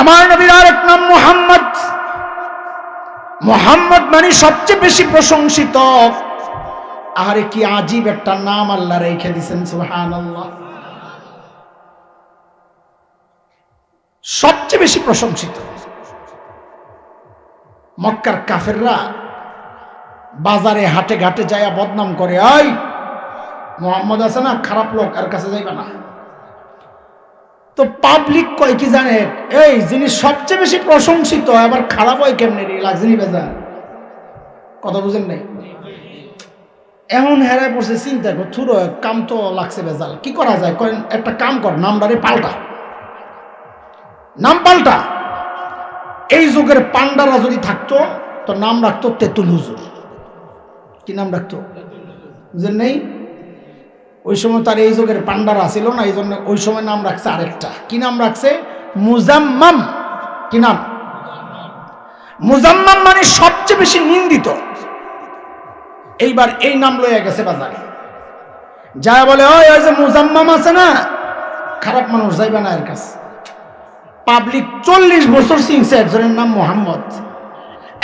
আমার নবীর আরেক নাম মোহাম্মদ। মোহাম্মদ মানে সবচেয়ে বেশি প্রশংসিত। আরে কি আজীব একটা নাম আল্লাহ রেখে দিছেন, সুবহানাল্লাহ। সবচেয়ে বেশি প্রশংসিত। মক্কার কাফেররা বাজারে হাটে ঘাটে যায়া বদনাম করে আই মোহাম্মদ আছে না, খারাপ লোক, আর কাছে যাইবা না। তো পাবলিক কয় কি জানে? এই যিনি সবচেয়ে বেশি প্রশংসিত আবার খারাপ হয় কেমনে রে? লাগজিনি বেজা কথা বুঝেন নাই? এমন হেরায় পড়ছে, চিন্তা কর, থুর কাম তো লাগছে বেজাল। কি করা যায়? কয়েন, একটা কাম কর নামদারে পাল্টা। নাম পাল্টা। এই যুগের পান্ডারা যদি থাকতো, তো নাম রাখতো তেতুল হুজুর। কি নাম রাখতো? বুঝেন নেই? ওই সময় তার এই যুগের পান্ডারা ছিল না এই জন্য ওই সময় নাম রাখছে আরেকটা। কি নাম রাখছে? মুজাম্মাম। কি নাম? মুজাম্মাম মানে সবচেয়ে বেশি নিন্দিত। এইবার এই নাম লইয়া গেছে বাজারে। যা বলে, ওই ওই যে মুজাম্মাম আছে না, খারাপ মানুষ, যাইবে না এর কাছে। পাবলিক চল্লিশ বছর চিনছে একজনের নাম মোহাম্মদ।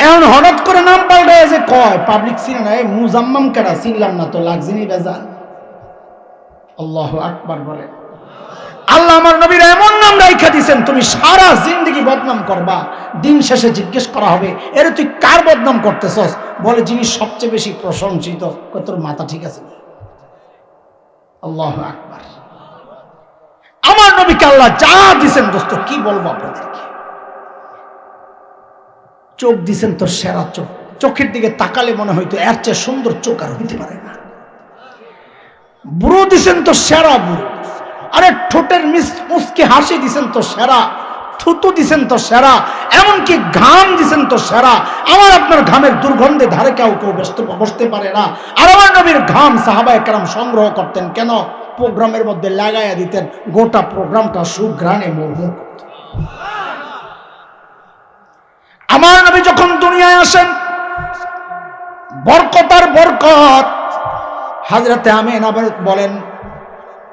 এখন হঠাৎ করে নাম পাল্টায় যে কয়, পাবলিক চিনে না মুজাম্মাম কেডা? চিনলাম না তো লাগছিনি বেজাল। আল্লাহ আকবার বলে। আল্লাহ আমার নবীর এমন নাম রাইখা দিছেন তুমি সারা জিন্দগি বদনাম করবা, দিন শেষে জিজ্ঞেস করা হবে, এর তুই কার বদনাম করতেছস? বলে যিনি সবচেয়ে বেশি প্রশংসিত তোর মাথা ঠিক আছে? আল্লাহ আকবার। আমার নবীকে আল্লাহ যা দিছেন দোস্ত, কি বলব আপনাদেরকে? চোখ দিছেন তোর সেরা চোখ। চোখের দিকে তাকালে মনে হয়তো এর চেয়ে সুন্দর চোখ আর হইতে পারে না। বুড়ো দিছেন তো সেরা বুড়ো। আরে ঠোঁটের মিস মুসকে হাসি দিছেন তো সেরা, থুতু দিছেন তো সেরা, এমনকি ঘাম দিছেন তো সেরা। আমার আপনার ঘামের দুর্গন্ধে ধারে কেউ কেউ বসতে পারে না। আর আমার নবীর ঘাম সাহাবা একরাম সংগ্রহ করতেন কেন? প্রোগ্রামের মধ্যে লাগাইয়া দিতেন, গোটা প্রোগ্রামটা সুঘ্রাণে মোহমুখ আমার নবী যখন দুনিয়ায় আসেন বরকতার বরকত হাজরাতে আমেন আবার বলেন,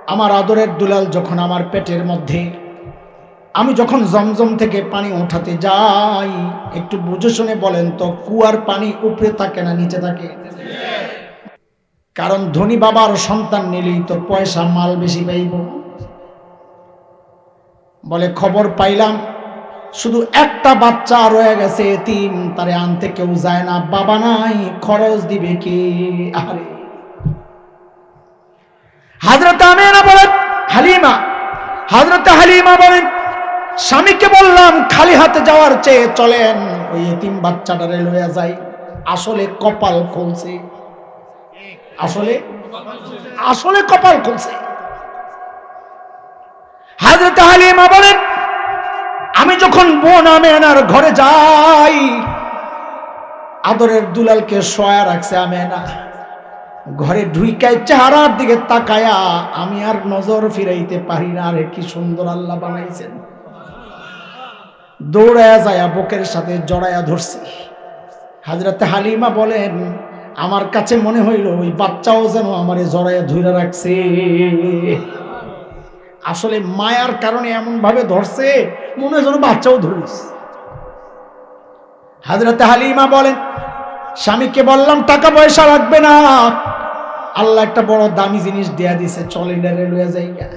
আমার আদরের দুলাল যখন আমার পেটের মধ্যে, আমি যখন জমজম থেকে পানি উঠাতে যাই, একটু বুঝে শুনে বলেন তো, কুয়ার পানি উপরে থাকে না নিচে থাকে? কারণ ধনী বাবার সন্তান নিলেই তো পয়সা মাল বেশি পাইব। বলে, খবর পাইলাম, শুধু একটা বাচ্চা রয়ে গেছে, তিন, তারে আনতে কেউ যায় না, বাবা নাই, খরচ দিবে কি? আরে আমেনা বলেন, হালিমা হাজরত হালিমা বলেন, স্বামীকে বললাম, খালি হাতে যাওয়ার চেয়ে চলেন, ওই এতিম বাচ্চাটারে লইয়া যাই। আসলে কপাল খুলছে। আসলে আসলে কপাল খুলছে। হাজরত হালিমা বলেন, আমি যখন বোন আমেনার ঘরে যাই, আদরের দুলালকে শোয়া রাখছে আমেনা। ঘরে ঢুইকায় চেহারার দিকে তাকায়া আমি আর নজর ফিরাইতে পারি না রে কি সুন্দর আল্লাহ বানাইছেন। দৌড়ায়া যায় বুকের সাথে জড়ায়া ধরছি। হাজরাতে হালিমা বলেন, আমার কাছে মনে হইল ওই বাচ্চাও যেন আমারে জড়ায়া ধুইরা রাখছে। আসলে মায়ার কারণে এমন ভাবে ধরছে, মনে হয় যেন বাচ্চাও ধরিস হাজরাতে হালিমা বলেন, স্বামীকে বললাম, টাকা পয়সা রাখবে না আল্লাহ একটা বড় দামি জিনিস দেয়া দিছে, চলে লইয়া যাইগা।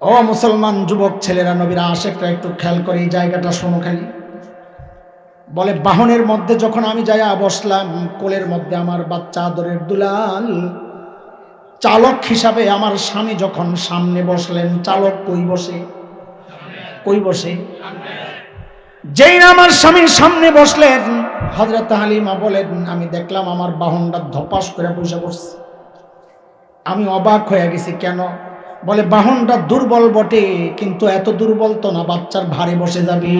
ও মুসলমান যুবক ছেলেরা, নবীরা, আশেকরা, একটু খেয়াল করে এই জায়গাটা শোনো খালি। বলে, বাহনের মধ্যে যখন আমি যাইয়া বসলাম, কোলের মধ্যে আমার বাচ্চা আদরের দুলাল, চালক হিসাবে আমার স্বামী যখন সামনে বসলেন, চালক কই বসে? কই বসে? যেই আমার স্বামীর সামনে বসলেন হজরত হালিমা বলেন, আমি দেখলাম আমার বাহনটা ধপাস করে বসে পড়ছে। আমি অবাক হয়ে গেছি, কেন? বলে, বাহনটা দুর্বল বটে, কিন্তু এত দুর্বল তো না, বাচ্চার ভারে বসে যাবে।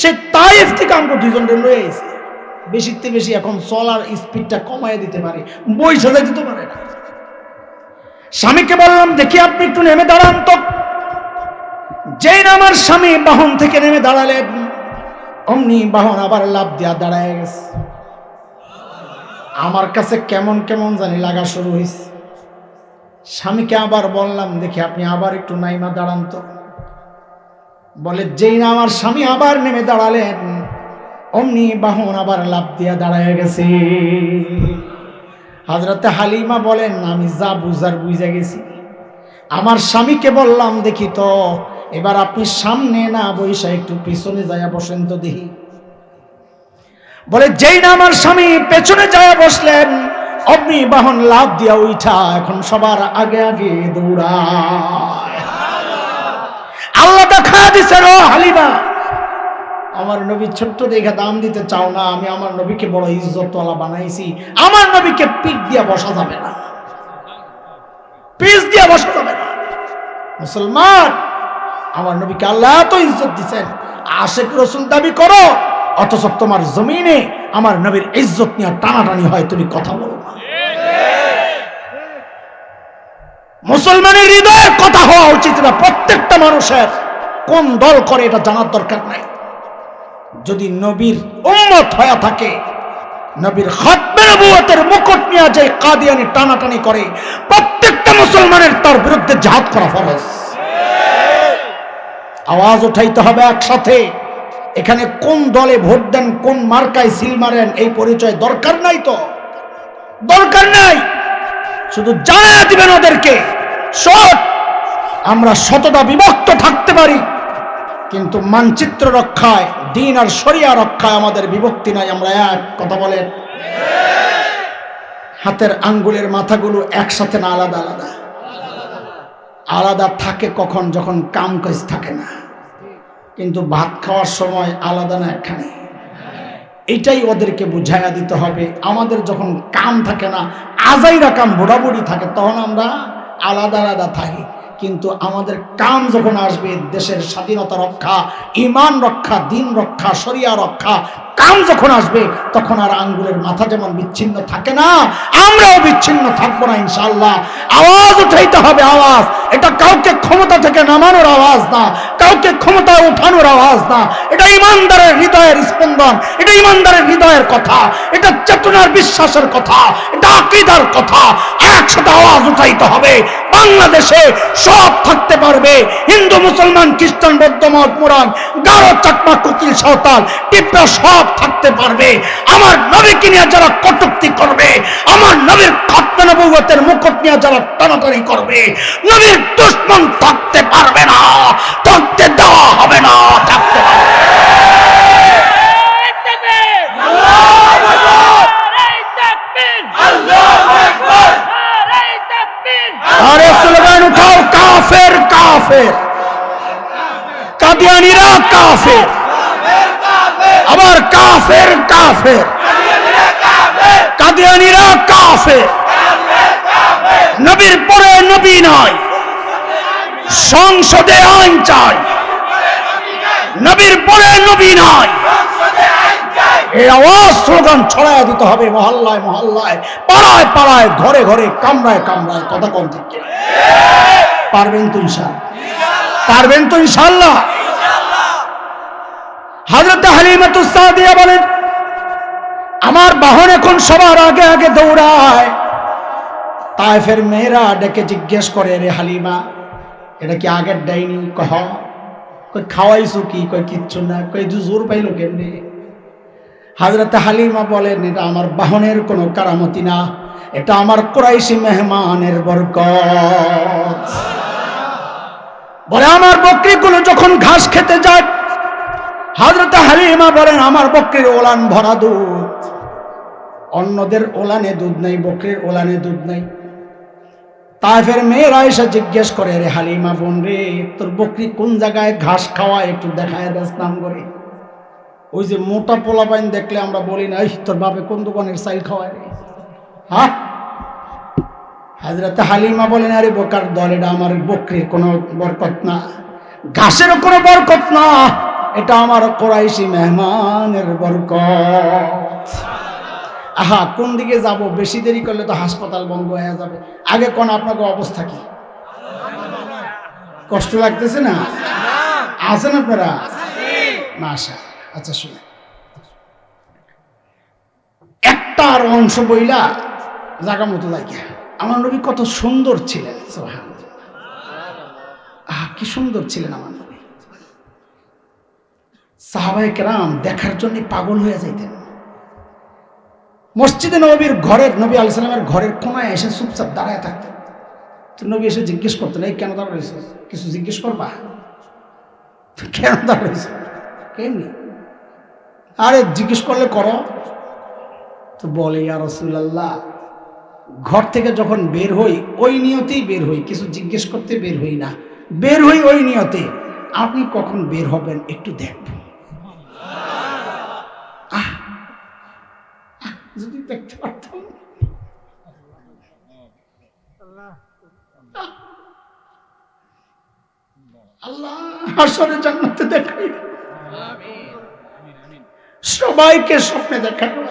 সে তাইফ থেকে আমাকে দুইজন লয়ে এসে বেশিতে বেশি এখন চলার স্পিডটা কমায় দিতে পারে সাজা দিতে পারে না। স্বামীকে বললাম, দেখি আপনি একটু নেমে দাঁড়ান তো। যেই আমার স্বামী বাহন থেকে নেমে দাঁড়ালেন অমনি বাহন আবার লাভ দেওয়া দাঁড়ায় গেছে। আমার কাছে কেমন কেমন জানি লাগা শুরু হয়েছে স্বামীকে আবার বললাম, দেখি আপনি আবার একটু নাইমা দাঁড়ান তো। বলে, যেই না আমার স্বামী আবার নেমে দাঁড়ালেন, অমনি বাহন আবার লাভ দিয়া দাঁড়ায় গেছে। হাজরাতে হালিমা বলেন, আমি যা বুঝার বুঝে গেছি। আমার স্বামীকে বললাম, দেখি তো এবার আপনি সামনে না বৈশা একটু পিছনে যায়া বসেন তো দেখি। বলে, যেই না আমার স্বামী পেছনে যায় বসলেন অগ্নি বাহন লাভ দিয়া উঠা এখন সবার আগে আগে দৌড়ায়। আল্লাহ দেখা দিছে রো হালিমা। আমার নবী ছোট্ট দেখে দাম দিতে চাও না, আমি আমার নবীকে বড় ইজ্জতওয়ালা বানাইছি। আমার নবীকে পিঠ দিয়ে বসা যাবে না। পিস দিয়ে বসা যাবে না। মুসলমান আমার নবীকে আল্লাহ তো ইজ্জত দিচ্ছেন আশেক রসুল দাবি করো, অথচ তোমার জমিনে আমার নবীর ইজ্জত নিয়ে টানাটানি হয়, তুমি কথা বলো মুসলমানের হৃদয়ের কথা হওয়া উচিত না, প্রত্যেকটা মানুষের কোন দল করে এটা জানার দরকার নাই। যদি নবীর উম্মত হয়ে থাকে, নবীর নবুয়তের মুকুট নিয়ে যে কাদিয়ানি টানাটানি করে, প্রত্যেকটা মুসলমানের তার বিরুদ্ধে জাহাদ করা ফরজ। আওয়াজ উঠাইতে হবে একসাথে। এখানে কোন দলে ভোট দেন, কোন মার্কায় সিল মারেন, এই পরিচয় দরকার নাই তো? দরকার নাই। শুধু জানা দিবেন ওদেরকে। সৎ আমরা শতটা বিভক্ত থাকতে পারি, কিন্তু মানচিত্র রক্ষায়, দিন আর শরিয়া রক্ষায় আমাদের বিভক্তি নাই, আমরা এক। কথা বলেন। হাতের আঙ্গুলের মাথাগুলো একসাথে না, আলাদা আলাদা। আলাদা থাকে কখন, যখন কাম কাজ থাকে না। কিন্তু ভাত খাওয়ার সময় আলাদা না একখানে এটাই ওদেরকে বুঝাইয়া দিতে হবে। আমাদের যখন কাম থাকে না, আজাইরা কাম, বুড়াবুড়ি থাকে, তখন আমরা আলাদা আলাদা থাকি। কিন্তু আমাদের কাম যখন আসবে, দেশের স্বাধীনতা রক্ষা, ইমান রক্ষা, দিন রক্ষা, শরিয়া রক্ষা, কাম যখন আসবে, তখন আর আঙ্গুলের মাথা যেমন বিচ্ছিন্ন থাকে না, আমরাও বিচ্ছিন্ন থাকব না ইনশাল্লাহ আওয়াজ উঠাইতে হবে আওয়াজ। এটা কাউকে ক্ষমতা থেকে নামানোর আওয়াজ না, কাউকে ক্ষমতা উঠানোর আওয়াজ না। এটা ইমানদারের হৃদয়ের স্পন্দন, এটা ইমানদারের হৃদয়ের কথা, এটা চেতনার বিশ্বাসের কথা, এটা আকিদার কথা। একসাথে আওয়াজ উঠাইতে হবে। বাংলাদেশে সব থাকতে পারবে। হিন্দু, মুসলমান, খ্রিস্টান, বৌদ্ধ, মঠ, মুরান, গারো, চাকমা, কুকিল সাঁওতাল টিপরা সব থাকতে পারবে। আমার নবীকে নিয়ে যারা কটুক্তি করবে, আমার নবীর খতনা নবুয়তের মুকুট নিয়ে যারা টানাটানি করবে, নবীর দুশ্মন থাকতে পারবে না, থাকতে দেওয়া হবে না, থাকতে আরে উঠাও, কাফের কাফের। কাদিয়ানিরা কাফের। আবার কাফের কাফের। কাদিয়ানিরা কাফের। নবীর পরে নবী নয়। সংসদে আইন চাই। নবীর পরে নবী নয় এই আওয়াজ, স্লোগান ছড়াইয়া দিতে হবে মহল্লায় মহল্লায়, পাড়ায় পাড়ায়, ঘরে ঘরে কামরায় কামরায় কথা কম থেকে? পারবেন তো ইনশাল পারবেন তো ইনশাল্লাহ হাজরত হালিমাতুসাদিয়া বলেন, আমার বাহন এখন সবার আগে আগে দৌড়ায়। তাইফের মেয়েরা ডেকে জিজ্ঞেস করে, রে হালিমা এটা কি আগের ডাইনি? কহ কই খাওয়াইছো কি? কই কিচ্ছু না। কই দু জোর পাইলো কেমনে? হাজরতে হালিমা বলেন, এটা আমার বাহনের কোনো কারামতি না। এটা আমার কোরাইশি মেহমানের বরকত। বলে, আমার বকরিগুলো যখন ঘাস খেতে যায়, হাজরতে হালিমা বলেন, আমার বকরির ওলান ভরা দুধ। অন্যদের ওলানে দুধ নেই, বকরির ওলানে দুধ নেই। তাইফের মেয়েরা এসে জিজ্ঞেস করে রে হালিমা বোন রে তোর বকরি কোন জায়গায় ঘাস খাওয়ায় একটু দেখায় নাম করে? ওই যে মোটা পোলা পাইন দেখলে আমরা বলি না "এই, তোর বাপে কোন দোকানের সাইল খাওয়ায় হ্যাঁ? হাজরাতে হালিমা বলেন আরে বোকার দল এটা আমার বকরির কোনো বরকত না। ঘাসেরও কোনো বরকত না এটা আমার কোরাইশি মেহমানের বরকত। আহা, কোন দিকে যাব? বেশি দেরি করলে তো হাসপাতাল বন্ধ হয়ে যাবে। আগে কোন আপনাকে অবস্থা কি? কষ্ট লাগতেছে না? আছেন আপনারা? না আসা আচ্ছা শুনে। একটা আর অংশ বইলা জাগা মতো লাগে আমার নবী কত সুন্দর ছিলেন। আহ, কি সুন্দর ছিলেন আমার নবী। সাহাবাই কেরাম দেখার জন্য পাগল হয়ে যাইতেন। মসজিদে নবীর ঘরের, নবী আলাইসালামের ঘরের কোনায় এসে চুপচাপ দাঁড়ায় থাকতেন তো নবী এসে জিজ্ঞেস করতেন এই কেন দাঁড়াইছ কিছু জিজ্ঞেস করবা? কেন দাঁড়াইছ কেমনি? আরে জিজ্ঞেস করলে করো। তো বলে, ইয়া রসুল্লাহ ঘর থেকে যখন বের হই, ওই নিয়তেই বের হই, কিছু জিজ্ঞেস করতে বের হই না। বের হই ওই নিয়তে। আপনি কখন বের হবেন একটু দেখব আহ, আহ, যদি দেখতে পারতাম। আল্লাহ। আসরে জান্নাতে দেখাই। সবাইকে স্বপ্নে দেখানো